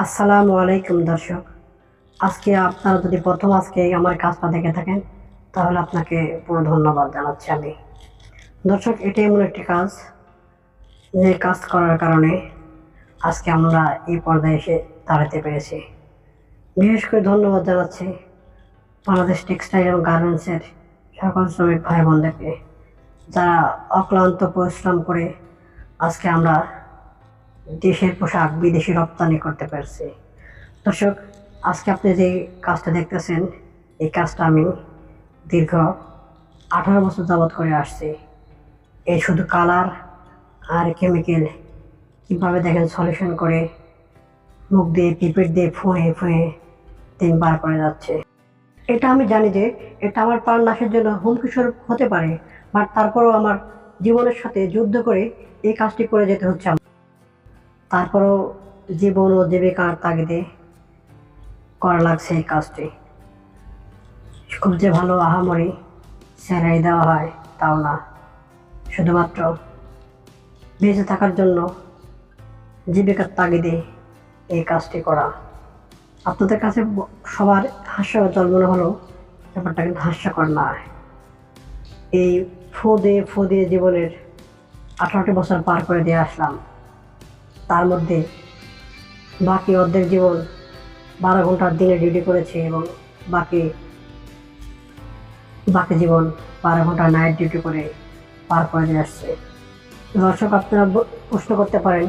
আসসালামু আলাইকুম দর্শক। আজকে আপনারা যদি প্রথম আজকে আমার কাজটা দেখে থাকেন, তাহলে আপনাকে পুরো ধন্যবাদ জানাচ্ছি আমি। দর্শক এটি এমন একটি কাজ যে কাজ করার কারণে আজকে আমরা এই পর্দায় এসে দাঁড়াতে পেরেছি। বিশেষ করে ধন্যবাদ জানাচ্ছি বাংলাদেশ টেক্সটাইল এবং গার্মেন্টসের সকল শ্রমিক ভাই বোনদেরকে যারা অক্লান্ত পরিশ্রম করে আজকে আমরা দেশের পোশাক বিদেশে রপ্তানি করতে পারছি। দর্শক, আজকে আপনি যে কাজটা দেখতেছেন, এই কাজটা আমি দীর্ঘ আঠারো বছর যাবৎ করে আসছি। এই শুধু কালার আর কেমিক্যাল কীভাবে দেখেন সলিউশন করে মুখ দিয়ে পিপেট দিয়ে ফুঁয়ে ফুঁয়ে দিন বার করে যাচ্ছে। এটা আমি জানি যে এটা আমার প্রাণ নাশের জন্য হুমকি স্বরূপ হতে পারে, বাট তারপরেও আমার জীবনের সাথে যুদ্ধ করে এই কাজটি করে যেতে হচ্ছে। তারপরেও জীবন ও জীবিকার তাগিদে, করা লাগছে এই কাজটি। খুব যে ভালো আহামরি স্যালারি দেওয়া হয়, তাও না। শুধুমাত্র বেঁচে থাকার জন্য জীবিকার তাগিদে এই কাজটি করা। আপনাদের কাছে সবার হাস্যকর মনে হলো, ব্যাপারটা কিন্তু হাস্যকর না এই ফো দিয়ে ফো দিয়ে জীবনের আঠারোটি বছর পার করে দিয়ে আসলাম। তার মধ্যে বাকি অর্ধেক জীবন বারো ঘণ্টার দিনে ডিউটি করেছে এবং বাকি বাকি জীবন বারো ঘণ্টা নাইট ডিউটি করে পার করে দিয়ে আসছে। দর্শক, আপনারা প্রশ্ন করতে পারেন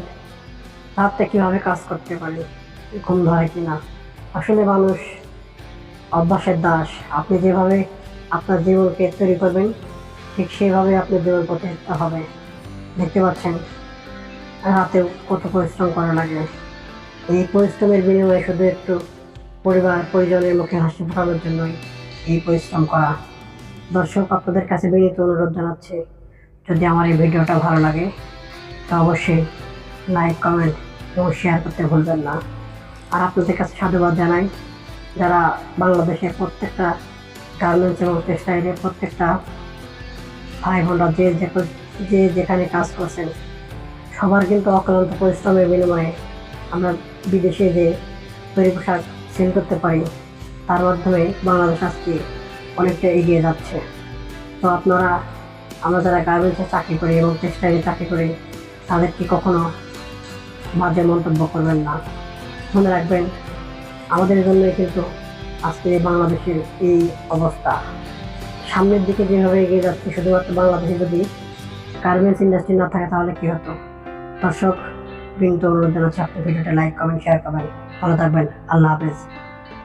রাত্রে কীভাবে কাজ করতে পারে, ঘুম ধরে কি না আসলে মানুষ অভ্যাসের দাস। আপনি যেভাবে আপনার জীবনকে তৈরি করবেন, ঠিক সেইভাবে আপনার জীবন প্রতিষ্ঠিত হবে। দেখতে পাচ্ছেন রাতেও কত পরিশ্রম করা লাগে। এই পরিশ্রমের বিনিময়ে শুধু একটু পরিবার, পরিজনের মুখে হাসি ফোটানোর জন্যই এই পরিশ্রম করা। দর্শক, আপনাদের কাছে বিনীত অনুরোধ জানাচ্ছি, যদি আমার এই ভিডিওটা ভালো লাগে, তো অবশ্যই লাইক, কমেন্ট এবং শেয়ার করতে ভুলবেন না। আর আপনাদের কাছে সাধুবাদ জানাই, যারা বাংলাদেশের প্রত্যেকটা গার্মেন্টস এবং টেক্সটাইলের প্রত্যেকটা ভাই বোনরা যে যে যেখানে কাজ করছেন সবার কিন্তু অক্লান্ত পরিশ্রমের বিনিময়ে আমরা বিদেশে যে তৈরি পোশাক সেল করতে পারি, তার মাধ্যমে বাংলাদেশ আজকে অনেকটা এগিয়ে যাচ্ছে। তো আপনারা, আমরা যারা গার্মেন্টসে চাকরি করি এবং টেক্সটাইলে চাকরি করি, তাদেরকে কখনো বাজে মন্তব্য করবেন না। মনে রাখবেন, আমাদের জন্যই কিন্তু আজকে বাংলাদেশের এই অবস্থা। সামনের দিকে যেভাবে এগিয়ে যাচ্ছে, শুধুমাত্র বাংলাদেশে যদি গার্মেন্টস ইন্ডাস্ট্রি না থাকে, তাহলে কী হতো? দর্শক বিন্দু অনুরোধ জানাচ্ছি আপনি ভিডিওটা লাইক কমেন্ট শেয়ার করবেন ভালো থাকবেন। আল্লাহ হাফেজ।